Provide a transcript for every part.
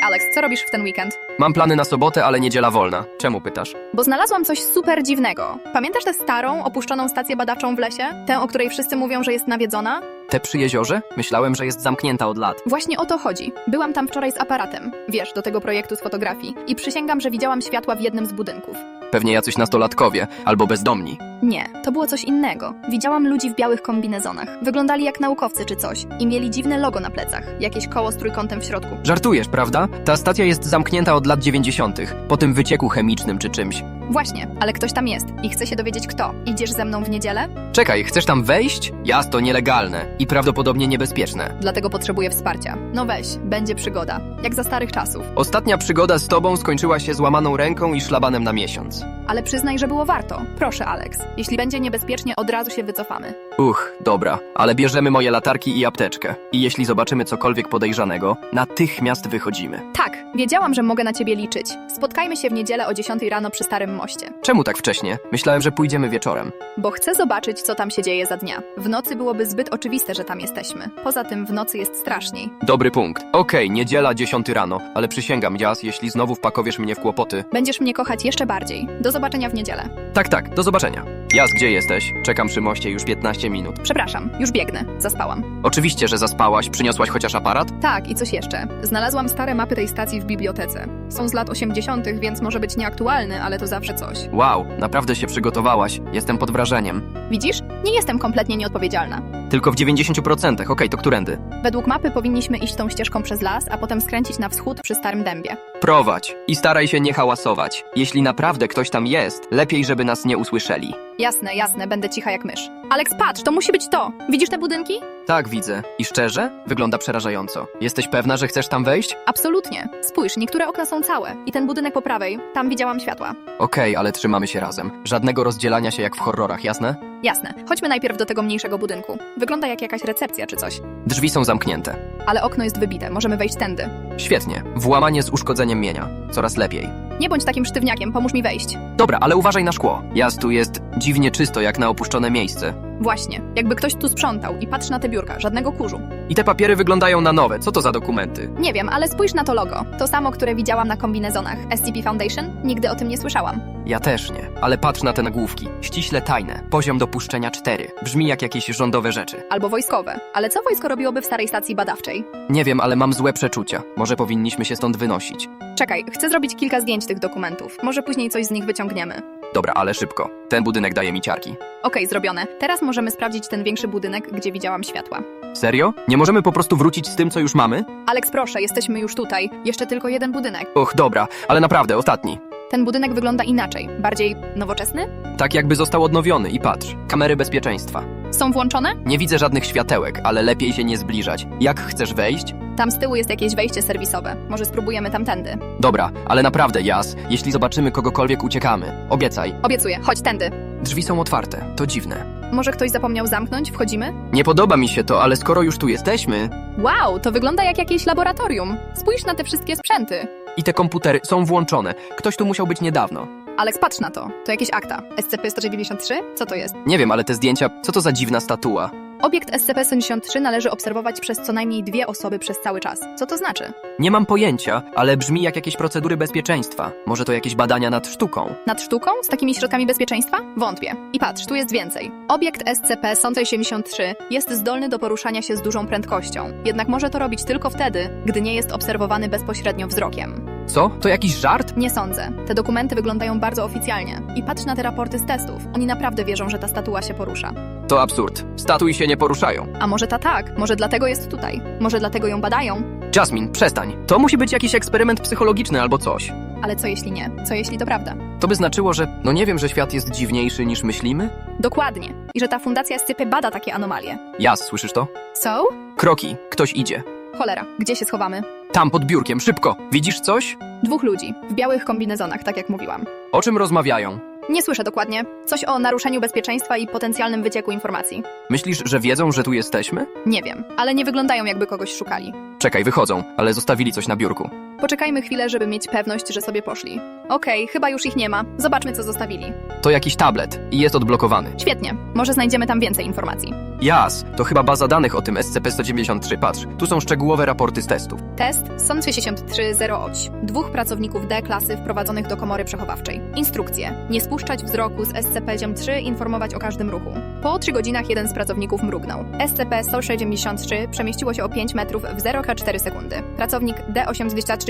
Hej Alex, co robisz w ten weekend? Mam plany na sobotę, ale niedziela wolna. Czemu pytasz? Bo znalazłam coś super dziwnego. Pamiętasz tę starą, opuszczoną stację badawczą w lesie? Tę, o której wszyscy mówią, że jest nawiedzona? Te przy jeziorze? Myślałem, że jest zamknięta od lat. Właśnie o to chodzi. Byłam tam wczoraj z aparatem, wiesz, do tego projektu z fotografii i przysięgam, że widziałam światła w jednym z budynków. Pewnie jacyś nastolatkowie albo bezdomni. Nie, to było coś innego. Widziałam ludzi w białych kombinezonach. Wyglądali jak naukowcy czy coś i mieli dziwne logo na plecach, jakieś koło z trójkątem w środku. Żartujesz, prawda? Ta stacja jest zamknięta od lat 90. po tym wycieku chemicznym czy czymś. Właśnie, ale ktoś tam jest i chce się dowiedzieć kto. Idziesz ze mną w niedzielę? Czekaj, chcesz tam wejść? Jas to nielegalne i prawdopodobnie niebezpieczne. Dlatego potrzebuję wsparcia. No weź, będzie przygoda. Jak za starych czasów. Ostatnia przygoda z tobą skończyła się złamaną ręką i szlabanem na miesiąc. Ale przyznaj, że było warto. Proszę, Alex. Jeśli będzie niebezpiecznie, od razu się wycofamy. Uch, dobra, ale bierzemy moje latarki i apteczkę. I jeśli zobaczymy cokolwiek podejrzanego, natychmiast wychodzimy. Tak, wiedziałam, że mogę na ciebie liczyć. Spotkajmy się w niedzielę o 10 rano przy Starym Moście. Czemu tak wcześnie? Myślałem, że pójdziemy wieczorem. Bo chcę zobaczyć, co tam się dzieje za dnia. W nocy byłoby zbyt oczywiste, że tam jesteśmy. Poza tym w nocy jest straszniej. Dobry punkt. Okej, niedziela 10 rano, ale przysięgam, Jas, jeśli znowu wpakowiesz mnie w kłopoty. Będziesz mnie kochać jeszcze bardziej. Do zobaczenia w niedzielę. Tak, tak, do zobaczenia. Jas, gdzie jesteś? Czekam przy moście już 15 minut. Przepraszam, już biegnę. Zaspałam. Oczywiście, że zaspałaś, przyniosłaś chociaż aparat? Tak, i coś jeszcze. Znalazłam stare mapy tej stacji w bibliotece. Są z lat 80., więc może być nieaktualny, ale to zawsze coś. Wow, naprawdę się przygotowałaś. Jestem pod wrażeniem. Widzisz? Nie jestem kompletnie nieodpowiedzialna. Tylko w 90%, okej, to którędy? Według mapy powinniśmy iść tą ścieżką przez las, a potem skręcić na wschód przy Starym Dębie. Prowadź i staraj się nie hałasować. Jeśli naprawdę ktoś tam jest, lepiej, żeby nas nie usłyszeli. Jasne, jasne, będę cicha jak mysz. Alex, patrz, to musi być to! Widzisz te budynki? Tak, widzę. I szczerze? Wygląda przerażająco. Jesteś pewna, że chcesz tam wejść? Absolutnie. Spójrz, niektóre okna są całe. I ten budynek po prawej, tam widziałam światła. Okej, ale trzymamy się razem. Żadnego rozdzielania się jak w horrorach, jasne? Jasne. Chodźmy najpierw do tego mniejszego budynku. Wygląda jak jakaś recepcja czy coś. Drzwi są zamknięte. Ale okno jest wybite, możemy wejść tędy. Świetnie. Włamanie z uszkodzeniem mienia. Coraz lepiej. Nie bądź takim sztywniakiem, pomóż mi wejść. Dobra, ale uważaj na szkło. Jas tu jest dziwnie czysto, jak na opuszczone miejsce. Właśnie, jakby ktoś tu sprzątał i patrz na te biurka, żadnego kurzu. I te papiery wyglądają na nowe. Co to za dokumenty? Nie wiem, ale spójrz na to logo. To samo, które widziałam na kombinezonach. SCP Foundation? Nigdy o tym nie słyszałam. Ja też nie. Ale patrz na te nagłówki. Ściśle tajne. Poziom dopuszczenia 4. Brzmi jak jakieś rządowe rzeczy. Albo wojskowe. Ale co wojsko robiłoby w starej stacji badawczej? Nie wiem, ale mam złe przeczucia. Może powinniśmy się stąd wynosić. Czekaj, chcę zrobić kilka zdjęć tych dokumentów. Może później coś z nich wyciągniemy. Dobra, ale szybko. Ten budynek daje mi ciarki. Okej, zrobione. Teraz możemy sprawdzić ten większy budynek, gdzie widziałam światła. Serio? Nie możemy po prostu wrócić z tym, co już mamy? Alex, proszę, jesteśmy już tutaj. Jeszcze tylko jeden budynek. Och, dobra, ale naprawdę, ostatni. Ten budynek wygląda inaczej. Bardziej nowoczesny? Tak jakby został odnowiony i patrz. Kamery bezpieczeństwa. Są włączone? Nie widzę żadnych światełek, ale lepiej się nie zbliżać. Jak chcesz wejść? Tam z tyłu jest jakieś wejście serwisowe. Może spróbujemy tamtędy. Dobra, ale naprawdę, Jas, jeśli zobaczymy kogokolwiek, uciekamy. Obiecaj. Obiecuję, chodź tędy. Drzwi są otwarte. To dziwne. Może ktoś zapomniał zamknąć? Wchodzimy? Nie podoba mi się to, ale skoro już tu jesteśmy... Wow, to wygląda jak jakieś laboratorium. Spójrz na te wszystkie sprzęty. I te komputery są włączone. Ktoś tu musiał być niedawno. Alex, patrz na to. To jakieś akta. SCP-193? Co to jest? Nie wiem, ale te zdjęcia, co to za dziwna statua? Obiekt SCP-193 należy obserwować przez co najmniej dwie osoby przez cały czas. Co to znaczy? Nie mam pojęcia, ale brzmi jak jakieś procedury bezpieczeństwa. Może to jakieś badania nad sztuką. Nad sztuką? Z takimi środkami bezpieczeństwa? Wątpię. I patrz, tu jest więcej. Obiekt SCP-183 jest zdolny do poruszania się z dużą prędkością. Jednak może to robić tylko wtedy, gdy nie jest obserwowany bezpośrednio wzrokiem. Co? To jakiś żart? Nie sądzę. Te dokumenty wyglądają bardzo oficjalnie. I patrz na te raporty z testów. Oni naprawdę wierzą, że ta statua się porusza. To absurd. Statui się nie poruszają. A może ta tak? Może dlatego jest tutaj? Może dlatego ją badają? Jasmine, przestań. To musi być jakiś eksperyment psychologiczny albo coś. Ale co jeśli nie? Co jeśli to prawda? To by znaczyło, że no nie wiem, że świat jest dziwniejszy niż myślimy? Dokładnie. I że ta fundacja SCP bada takie anomalie. Jas, słyszysz to? So? Kroki. Ktoś idzie. Cholera, gdzie się schowamy? Tam pod biurkiem, szybko. Widzisz coś? Dwóch ludzi, w białych kombinezonach, tak jak mówiłam. O czym rozmawiają? Nie słyszę dokładnie. Coś o naruszeniu bezpieczeństwa i potencjalnym wycieku informacji. Myślisz, że wiedzą, że tu jesteśmy? Nie wiem, ale nie wyglądają jakby kogoś szukali. Czekaj, wychodzą, ale zostawili coś na biurku. Poczekajmy chwilę, żeby mieć pewność, że sobie poszli. Okej, chyba już ich nie ma. Zobaczmy, co zostawili. To jakiś tablet i jest odblokowany. Świetnie, może znajdziemy tam więcej informacji. Jas, to chyba baza danych o tym SCP-193. Patrz, tu są szczegółowe raporty z testów. Test SON 6308. Dwóch pracowników D klasy wprowadzonych do komory przechowawczej. Instrukcje. Nie spuszczać wzroku z SCP-3, informować o każdym ruchu. Po 3 godzinach jeden z pracowników mrugnął. SCP-173 przemieściło się o 5 metrów w 0,4 sekundy. Pracownik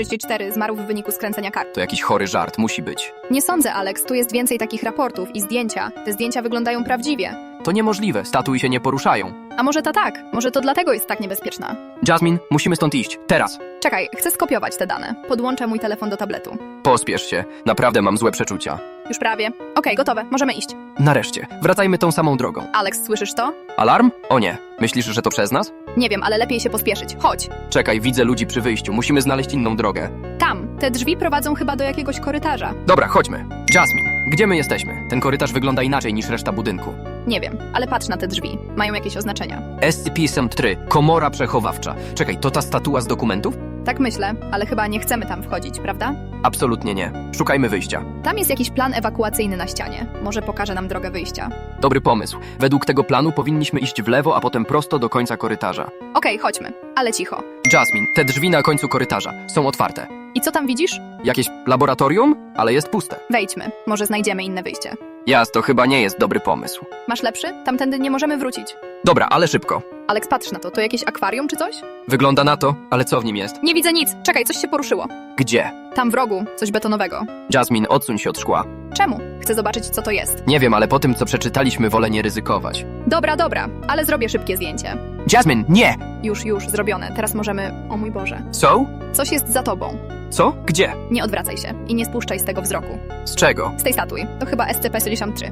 D8234 zmarł w wyniku skręcenia karku. To jakiś chory żart, musi być. Nie sądzę, Alex, tu jest więcej takich raportów i zdjęcia. Te zdjęcia wyglądają prawdziwie. To niemożliwe, statuj się nie poruszają. A może ta tak? Może to dlatego jest tak niebezpieczna? Jasmine, musimy stąd iść. Teraz. Czekaj, chcę skopiować te dane. Podłączę mój telefon do tabletu. Pospiesz się, naprawdę mam złe przeczucia. Już prawie. Okej, gotowe, możemy iść. Nareszcie, wracajmy tą samą drogą. Alex, słyszysz to? Alarm? O nie, myślisz, że to przez nas? Nie wiem, ale lepiej się pospieszyć. Chodź. Czekaj, widzę ludzi przy wyjściu, musimy znaleźć inną drogę. Tam. Te drzwi prowadzą chyba do jakiegoś korytarza. Dobra, chodźmy. Jasmine, gdzie my jesteśmy? Ten korytarz wygląda inaczej niż reszta budynku. Nie wiem, ale patrz na te drzwi. Mają jakieś oznaczenia. SCP-3, komora przechowawcza. Czekaj, to ta statua z dokumentów? Tak myślę, ale chyba nie chcemy tam wchodzić, prawda? Absolutnie nie. Szukajmy wyjścia. Tam jest jakiś plan ewakuacyjny na ścianie. Może pokaże nam drogę wyjścia. Dobry pomysł. Według tego planu powinniśmy iść w lewo, a potem prosto do końca korytarza. Okej, chodźmy. Ale cicho. Jasmine, te drzwi na końcu korytarza są otwarte. I co tam widzisz? Jakieś laboratorium? Ale jest puste. Wejdźmy. Może znajdziemy inne wyjście. Jas, to chyba nie jest dobry pomysł. Masz lepszy? Tamtędy nie możemy wrócić. Dobra, ale szybko. Alex, patrz na to. To jakieś akwarium czy coś? Wygląda na to, ale co w nim jest? Nie widzę nic. Czekaj, coś się poruszyło. Gdzie? Tam w rogu. Coś betonowego. Jasmine, odsuń się od szkła. Czemu? Chcę zobaczyć, co to jest. Nie wiem, ale po tym, co przeczytaliśmy, wolę nie ryzykować. Dobra, dobra, ale zrobię szybkie zdjęcie. Jasmine, nie! Już, już, zrobione. Teraz możemy... O mój Boże. Co? Coś jest za tobą. Co? Gdzie? Nie odwracaj się i nie spuszczaj z tego wzroku. Z czego? Z tej statui. To chyba SCP-63.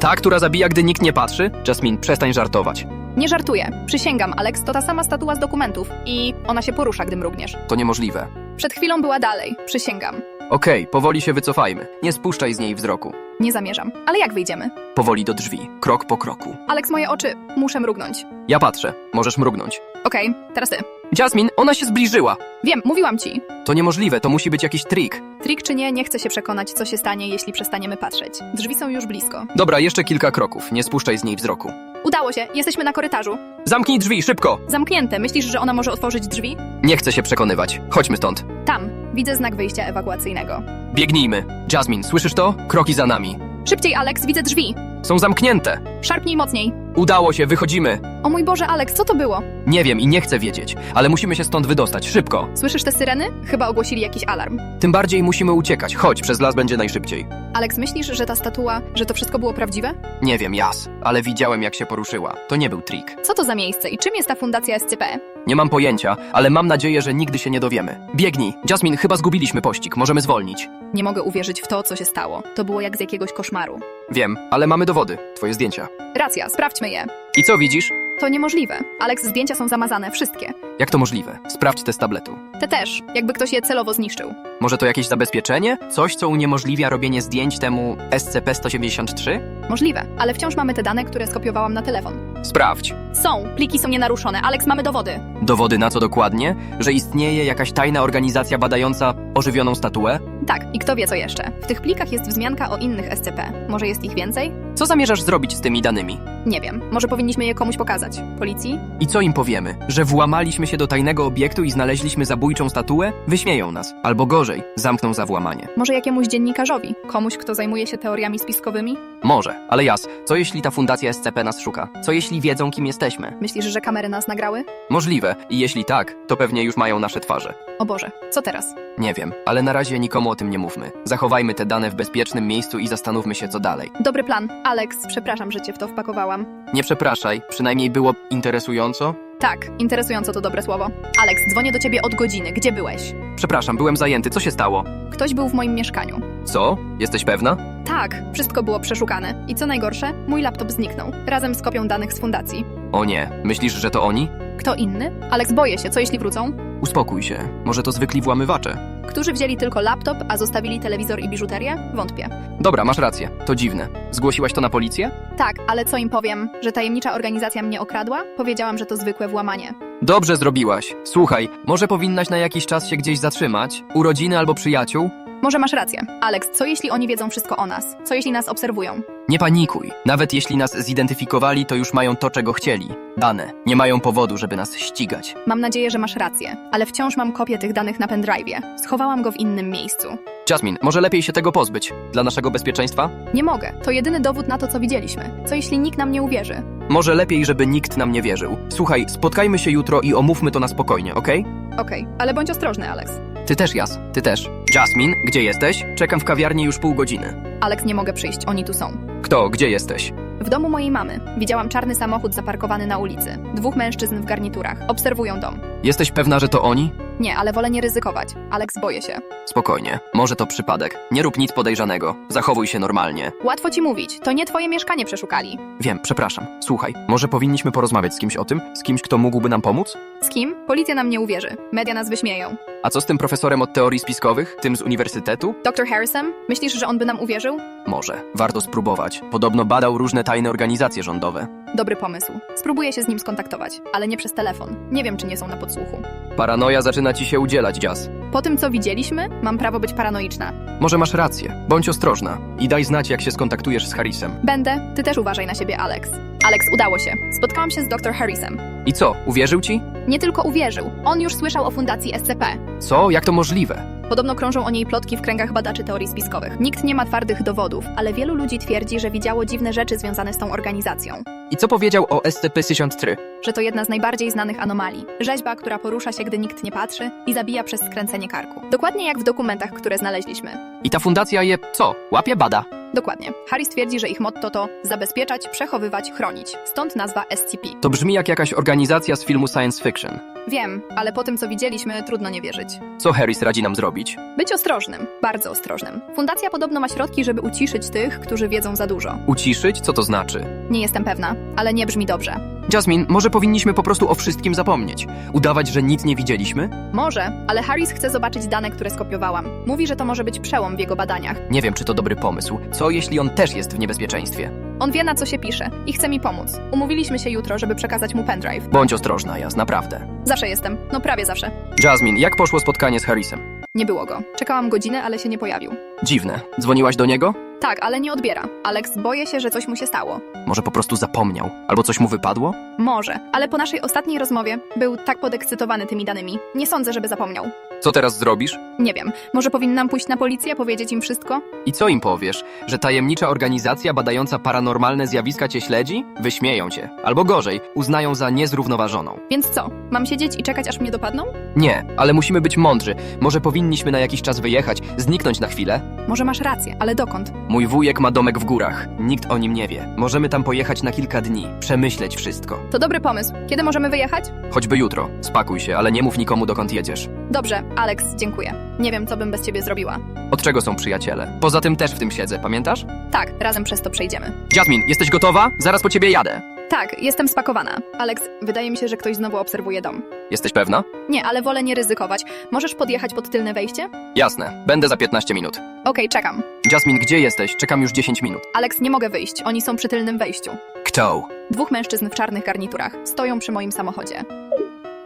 Ta, która zabija, gdy nikt nie patrzy? Jasmine, przestań żartować. Nie żartuję. Przysięgam, Alex, to ta sama statua z dokumentów. I ona się porusza, gdy mrugniesz. To niemożliwe. Przed chwilą była dalej. Przysięgam. Okej, powoli się wycofajmy. Nie spuszczaj z niej wzroku. Nie zamierzam. Ale jak wyjdziemy? Powoli do drzwi, krok po kroku. Alex, moje oczy. Muszę mrugnąć. Ja patrzę, możesz mrugnąć. Okej, teraz ty. Jasmine, ona się zbliżyła! Wiem, mówiłam ci. To niemożliwe, to musi być jakiś trik. Trik czy nie, nie chcę się przekonać, co się stanie, jeśli przestaniemy patrzeć. Drzwi są już blisko. Dobra, jeszcze kilka kroków, nie spuszczaj z niej wzroku. Udało się, jesteśmy na korytarzu. Zamknij drzwi, szybko! Zamknięte. Myślisz, że ona może otworzyć drzwi? Nie chcę się przekonywać. Chodźmy stąd. Tam. Widzę znak wyjścia ewakuacyjnego. Biegnijmy. Jasmine, słyszysz to? Kroki za nami. Szybciej, Alex, widzę drzwi. Są zamknięte. Szarpnij mocniej. Udało się, wychodzimy. O mój Boże, Alex, co to było? Nie wiem i nie chcę wiedzieć, ale musimy się stąd wydostać, szybko. Słyszysz te syreny? Chyba ogłosili jakiś alarm. Tym bardziej musimy uciekać. Chodź, przez las będzie najszybciej. Alex, myślisz, że ta statua, że to wszystko było prawdziwe? Nie wiem, jas, ale widziałem jak się poruszyła. To nie był trik. Co to za miejsce i czym jest ta fundacja SCP? Nie mam pojęcia, ale mam nadzieję, że nigdy się nie dowiemy. Biegnij. Jasmine, chyba zgubiliśmy pościg. Możemy zwolnić. Nie mogę uwierzyć w to, co się stało. To było jak z jakiegoś koszmaru. Wiem, ale mamy dowody. Twoje zdjęcia. Racja, sprawdźmy je. I co widzisz? To niemożliwe. Alex, zdjęcia są zamazane, wszystkie. Jak to możliwe? Sprawdź te z tabletu. Te też, jakby ktoś je celowo zniszczył. Może to jakieś zabezpieczenie? Coś, co uniemożliwia robienie zdjęć temu SCP-173? Możliwe, ale wciąż mamy te dane, które skopiowałam na telefon. Sprawdź. Są, pliki są nienaruszone. Alex, mamy dowody. Dowody na co dokładnie? Że istnieje jakaś tajna organizacja badająca ożywioną statuę? Tak, i kto wie co jeszcze. W tych plikach jest wzmianka o innych SCP. Może jest ich więcej? Co zamierzasz zrobić z tymi danymi? Nie wiem. Może powinniśmy je komuś pokazać. Policji? I co im powiemy? Że włamaliśmy się do tajnego obiektu i znaleźliśmy zabójczą statuę? Wyśmieją nas. Albo gorzej, zamkną za włamanie. Może jakiemuś dziennikarzowi? Komuś, kto zajmuje się teoriami spiskowymi? Może, ale jas, co jeśli ta fundacja SCP nas szuka? Co jeśli wiedzą, kim jesteśmy? Myślisz, że kamery nas nagrały? Możliwe, i jeśli tak, to pewnie już mają nasze twarze. O Boże, co teraz? Nie wiem, ale na razie nikomu o tym nie mówmy. Zachowajmy te dane w bezpiecznym miejscu i zastanówmy się, co dalej. Dobry plan. Alex, przepraszam, że cię w to wpakowałam. Nie przepraszaj, przynajmniej było interesująco. Tak, interesująco to dobre słowo. Alex, dzwonię do ciebie od godziny. Gdzie byłeś? Przepraszam, byłem zajęty, co się stało? Ktoś był w moim mieszkaniu. Co? Jesteś pewna? Tak, wszystko było przeszukane. I co najgorsze, mój laptop zniknął. Razem z kopią danych z fundacji. O nie, myślisz, że to oni? Kto inny? Alex, boję się, co jeśli wrócą? Uspokój się, może to zwykli włamywacze. Którzy wzięli tylko laptop, a zostawili telewizor i biżuterię? Wątpię. Dobra, masz rację, to dziwne. Zgłosiłaś to na policję? Tak, ale co im powiem? Że tajemnicza organizacja mnie okradła? Powiedziałam, że to zwykłe włamanie. Dobrze zrobiłaś. Słuchaj, może powinnaś na jakiś czas się gdzieś zatrzymać? Urodziny albo przyjaciół? Może masz rację. Alex, co jeśli oni wiedzą wszystko o nas? Co jeśli nas obserwują? Nie panikuj. Nawet jeśli nas zidentyfikowali, to już mają to, czego chcieli. Dane. Nie mają powodu, żeby nas ścigać. Mam nadzieję, że masz rację, ale wciąż mam kopię tych danych na pendrive'ie. Schowałam go w innym miejscu. Jasmine, może lepiej się tego pozbyć. Dla naszego bezpieczeństwa? Nie mogę. To jedyny dowód na to, co widzieliśmy. Co jeśli nikt nam nie uwierzy? Może lepiej, żeby nikt nam nie wierzył. Słuchaj, spotkajmy się jutro i omówmy to na spokojnie, okej? Okej, ale bądź ostrożny, Alex. Ty też, Jas. Ty też. Jasmine, gdzie jesteś? Czekam w kawiarni już pół godziny. Alex, nie mogę przyjść, oni tu są. Kto? Gdzie jesteś? W domu mojej mamy widziałam czarny samochód zaparkowany na ulicy. Dwóch mężczyzn w garniturach. Obserwują dom. Jesteś pewna, że to oni? Nie, ale wolę nie ryzykować. Alex, boję się. Spokojnie. Może to przypadek. Nie rób nic podejrzanego. Zachowuj się normalnie. Łatwo ci mówić, to nie twoje mieszkanie przeszukali. Wiem, przepraszam. Słuchaj, może powinniśmy porozmawiać z kimś o tym? Z kimś, kto mógłby nam pomóc? Z kim? Policja nam nie uwierzy. Media nas wyśmieją. A co z tym profesorem od teorii spiskowych? Tym z uniwersytetu? Dr. Harrison? Myślisz, że on by nam uwierzył? Może. Warto spróbować. Podobno badał różne tajne organizacje rządowe. Dobry pomysł. Spróbuję się z nim skontaktować, ale nie przez telefon. Nie wiem, czy nie są na podsłuchu. Paranoja zaczyna ci się udzielać, Jazz. Po tym, co widzieliśmy, mam prawo być paranoiczna. Może masz rację. Bądź ostrożna. I daj znać, jak się skontaktujesz z Harrisem. Będę. Ty też uważaj na siebie, Alex. Alex, udało się. Spotkałam się z dr Harrisem. I co, uwierzył ci? Nie tylko uwierzył, on już słyszał o fundacji SCP. Co? Jak to możliwe? Podobno krążą o niej plotki w kręgach badaczy teorii spiskowych. Nikt nie ma twardych dowodów, ale wielu ludzi twierdzi, że widziało dziwne rzeczy związane z tą organizacją. I co powiedział o SCP-1003? Że to jedna z najbardziej znanych anomalii. Rzeźba, która porusza się, gdy nikt nie patrzy i zabija przez skręcenie karku. Dokładnie jak w dokumentach, które znaleźliśmy. I ta fundacja je co? Łapie bada. Dokładnie. Harris twierdzi, że ich motto to zabezpieczać, przechowywać, chronić. Stąd nazwa SCP. To brzmi jak jakaś organizacja z filmu science fiction. Wiem, ale po tym, co widzieliśmy, trudno nie wierzyć. Co Harris radzi nam zrobić? Być ostrożnym, bardzo ostrożnym. Fundacja podobno ma środki, żeby uciszyć tych, którzy wiedzą za dużo. Uciszyć? Co to znaczy? Nie jestem pewna, ale nie brzmi dobrze. Jasmine, może powinniśmy po prostu o wszystkim zapomnieć. Udawać, że nic nie widzieliśmy? Może, ale Harris chce zobaczyć dane, które skopiowałam. Mówi, że to może być przełom w jego badaniach. Nie wiem, czy to dobry pomysł. Co jeśli on też jest w niebezpieczeństwie? On wie, na co się pisze i chce mi pomóc. Umówiliśmy się jutro, żeby przekazać mu pendrive. Bądź ostrożna, Jas, naprawdę. Zawsze jestem, no prawie zawsze. Jasmine, jak poszło spotkanie z Harrisem? Nie było go. Czekałam godzinę, ale się nie pojawił. Dziwne. Dzwoniłaś do niego? Tak, ale nie odbiera. Alex, boję się, że coś mu się stało. Może po prostu zapomniał? Albo coś mu wypadło? Może, ale po naszej ostatniej rozmowie był tak podekscytowany tymi danymi. Nie sądzę, żeby zapomniał. Co teraz zrobisz? Nie wiem, może powinnam pójść na policję, powiedzieć im wszystko? I co im powiesz? Że tajemnicza organizacja badająca paranormalne zjawiska cię śledzi? Wyśmieją cię. Albo gorzej, uznają za niezrównoważoną. Więc co? Mam siedzieć i czekać, aż mnie dopadną? Nie, ale musimy być mądrzy. Może powinniśmy na jakiś czas wyjechać, zniknąć na chwilę? Może masz rację, ale dokąd? Mój wujek ma domek w górach. Nikt o nim nie wie. Możemy tam pojechać na kilka dni, przemyśleć wszystko. To dobry pomysł. Kiedy możemy wyjechać? Choćby jutro. Spakuj się, ale nie mów nikomu dokąd jedziesz. Dobrze, Alex, dziękuję. Nie wiem, co bym bez ciebie zrobiła. Od czego są przyjaciele? Poza tym też w tym siedzę, pamiętasz? Tak, razem przez to przejdziemy. Jasmine, jesteś gotowa? Zaraz po ciebie jadę. Tak, jestem spakowana. Alex, wydaje mi się, że ktoś znowu obserwuje dom. Jesteś pewna? Nie, ale wolę nie ryzykować. Możesz podjechać pod tylne wejście? Jasne, będę za 15 minut. Okej, czekam. Jasmine, gdzie jesteś? Czekam już 10 minut. Alex, nie mogę wyjść. Oni są przy tylnym wejściu. Kto? Dwóch mężczyzn w czarnych garniturach stoją przy moim samochodzie.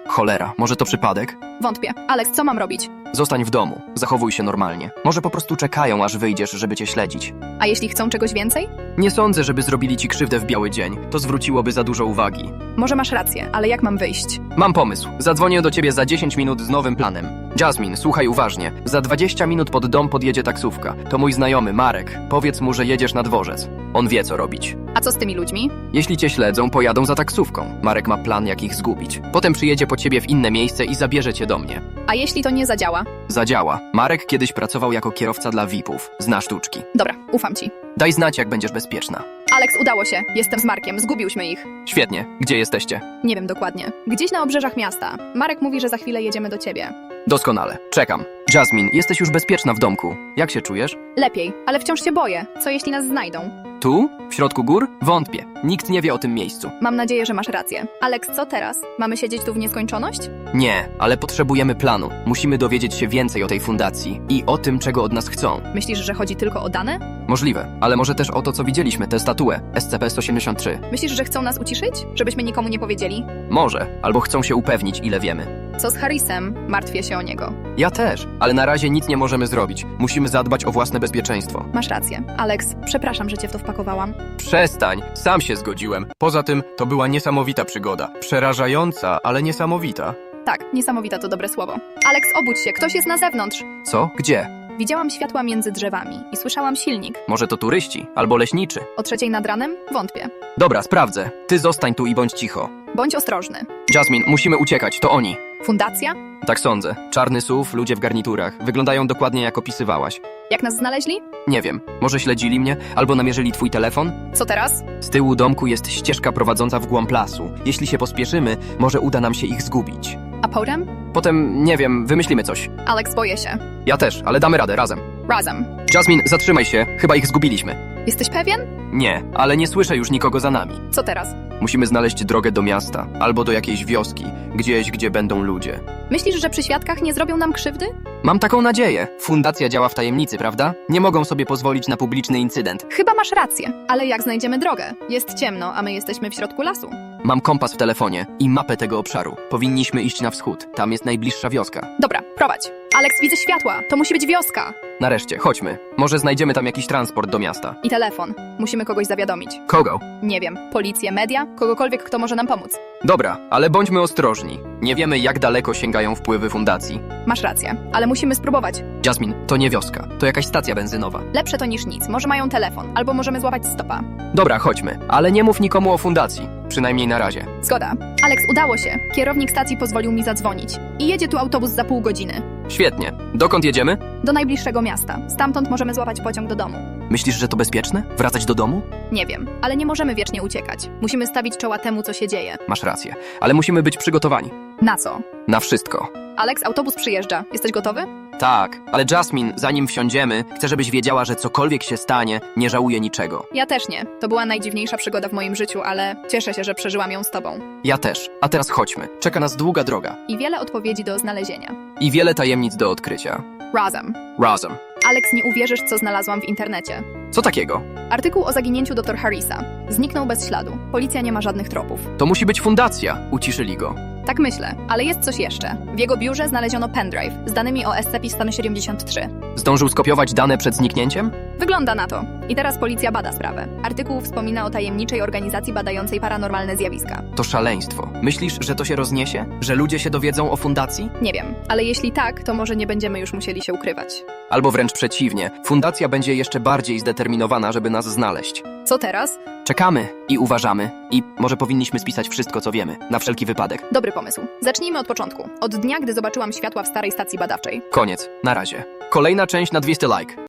Cholera, może to przypadek? Wątpię. Alex, co mam robić? Zostań w domu, zachowuj się normalnie. Może po prostu czekają, aż wyjdziesz, żeby cię śledzić. A jeśli chcą czegoś więcej? Nie sądzę, żeby zrobili ci krzywdę w biały dzień. To zwróciłoby za dużo uwagi. Może masz rację, ale jak mam wyjść? Mam pomysł. Zadzwonię do ciebie za 10 minut z nowym planem. Jasmine, słuchaj uważnie. Za 20 minut pod dom podjedzie taksówka. To mój znajomy, Marek. Powiedz mu, że jedziesz na dworzec. On wie, co robić. A co z tymi ludźmi? Jeśli cię śledzą, pojadą za taksówką. Marek ma plan, jak ich zgubić. Potem przyjedzie po ciebie w inne miejsce i zabierze cię do mnie. A jeśli to nie zadziała? Zadziała. Marek kiedyś pracował jako kierowca dla VIP-ów. Zna sztuczki. Dobra, ufam ci. Daj znać, jak będziesz bezpieczna. Alex, udało się. Jestem z Markiem. Zgubiłśmy ich. Świetnie. Gdzie jesteście? Nie wiem dokładnie. Gdzieś na obrzeżach miasta. Marek mówi, że za chwilę jedziemy do ciebie. Doskonale. Czekam. Jasmine, jesteś już bezpieczna w domku. Jak się czujesz? Lepiej, ale wciąż się boję. Co jeśli nas znajdą? Tu? W środku gór? Wątpię. Nikt nie wie o tym miejscu. Mam nadzieję, że masz rację. Alex, co teraz? Mamy siedzieć tu w nieskończoność? Nie, ale potrzebujemy planu. Musimy dowiedzieć się więcej o tej fundacji i o tym, czego od nas chcą. Myślisz, że chodzi tylko o dane? Możliwe, ale może też o to, co widzieliśmy, tę statuę SCP-183. Myślisz, że chcą nas uciszyć? Żebyśmy nikomu nie powiedzieli? Może, albo chcą się upewnić, ile wiemy. Co z Harrisem? Martwię się o niego. Ja też, ale na razie nic nie możemy zrobić. Musimy zadbać o własne bezpieczeństwo. Masz rację. Alex, przepraszam, że cię w to wpakowałam. Przestań, sam się zgodziłem. Poza tym, to była niesamowita przygoda. Przerażająca, ale niesamowita. Tak, niesamowita to dobre słowo. Alex, obudź się, ktoś jest na zewnątrz. Co? Gdzie? Widziałam światła między drzewami i słyszałam silnik. Może to turyści, albo leśniczy. O trzeciej nad ranem? Wątpię. Dobra, sprawdzę. Ty zostań tu i bądź cicho. Bądź ostrożny. Jasmine, musimy uciekać, to oni. Fundacja? Tak sądzę. Czarny SUV, ludzie w garniturach. Wyglądają dokładnie jak opisywałaś. Jak nas znaleźli? Nie wiem, może śledzili mnie, albo namierzyli twój telefon? Co teraz? Z tyłu domku jest ścieżka prowadząca w głąb lasu. Jeśli się pospieszymy, może uda nam się ich zgubić. A potem? Potem, nie wiem, wymyślimy coś. Alex, boję się. Ja też, ale damy radę, razem. Razem. Jasmine, zatrzymaj się, chyba ich zgubiliśmy. Jesteś pewien? Nie, ale nie słyszę już nikogo za nami. Co teraz? Musimy znaleźć drogę do miasta, albo do jakiejś wioski, gdzieś, gdzie będą ludzie. Myślisz, że przy świadkach nie zrobią nam krzywdy? Mam taką nadzieję. Fundacja działa w tajemnicy, prawda? Nie mogą sobie pozwolić na publiczny incydent. Chyba masz rację. Ale jak znajdziemy drogę? Jest ciemno, a my jesteśmy w środku lasu. Mam kompas w telefonie i mapę tego obszaru. Powinniśmy iść na wschód. Tam jest najbliższa wioska. Dobra, prowadź. Alex, widzę światła. To musi być wioska. Nareszcie, chodźmy. Może znajdziemy tam jakiś transport do miasta. I telefon. Musimy kogoś zawiadomić. Kogo? Nie wiem, policję, media, kogokolwiek, kto może nam pomóc. Dobra, ale bądźmy ostrożni. Nie wiemy, jak daleko sięgają wpływy fundacji. Masz rację, ale musimy spróbować. Jasmine, to nie wioska. To jakaś stacja benzynowa. Lepsze to niż nic. Może mają telefon, albo możemy złapać stopa. Dobra, chodźmy. Ale nie mów nikomu o fundacji. Przynajmniej na razie. Zgoda. Alex, udało się. Kierownik stacji pozwolił mi zadzwonić. I jedzie tu autobus za pół godziny. Świetnie. Dokąd jedziemy? Do najbliższego miasta. Stamtąd możemy złapać pociąg do domu. Myślisz, że to bezpieczne? Wracać do domu? Nie wiem, ale nie możemy wiecznie uciekać. Musimy stawić czoła temu, co się dzieje. Masz rację. Ale musimy być przygotowani. Na co? Na wszystko. Alex, autobus przyjeżdża. Jesteś gotowy? Tak, ale Jasmine, zanim wsiądziemy, chcę, żebyś wiedziała, że cokolwiek się stanie, nie żałuję niczego. Ja też nie. To była najdziwniejsza przygoda w moim życiu, ale cieszę się, że przeżyłam ją z tobą. Ja też. A teraz chodźmy. Czeka nas długa droga. I wiele odpowiedzi do znalezienia. I wiele tajemnic do odkrycia. Razem. Razem. Alex, nie uwierzysz, co znalazłam w internecie. Co takiego? Artykuł o zaginięciu dr Harrisa. Zniknął bez śladu. Policja nie ma żadnych tropów. To musi być fundacja. Uciszyli go. Tak myślę, ale jest coś jeszcze. W jego biurze znaleziono pendrive z danymi o SCP-173. Zdążył skopiować dane przed zniknięciem? Wygląda na to. I teraz policja bada sprawę. Artykuł wspomina o tajemniczej organizacji badającej paranormalne zjawiska. To szaleństwo. Myślisz, że to się rozniesie? Że ludzie się dowiedzą o fundacji? Nie wiem, ale jeśli tak, to może nie będziemy już musieli się ukrywać. Albo wręcz przeciwnie, fundacja będzie jeszcze bardziej zdeterminowana, żeby nas znaleźć. Co teraz? Czekamy i uważamy, i może powinniśmy spisać wszystko, co wiemy, na wszelki wypadek. Dobry pomysł. Zacznijmy od początku. Od dnia, gdy zobaczyłam światła w starej stacji badawczej. Koniec, na razie. Kolejna część na 200 like.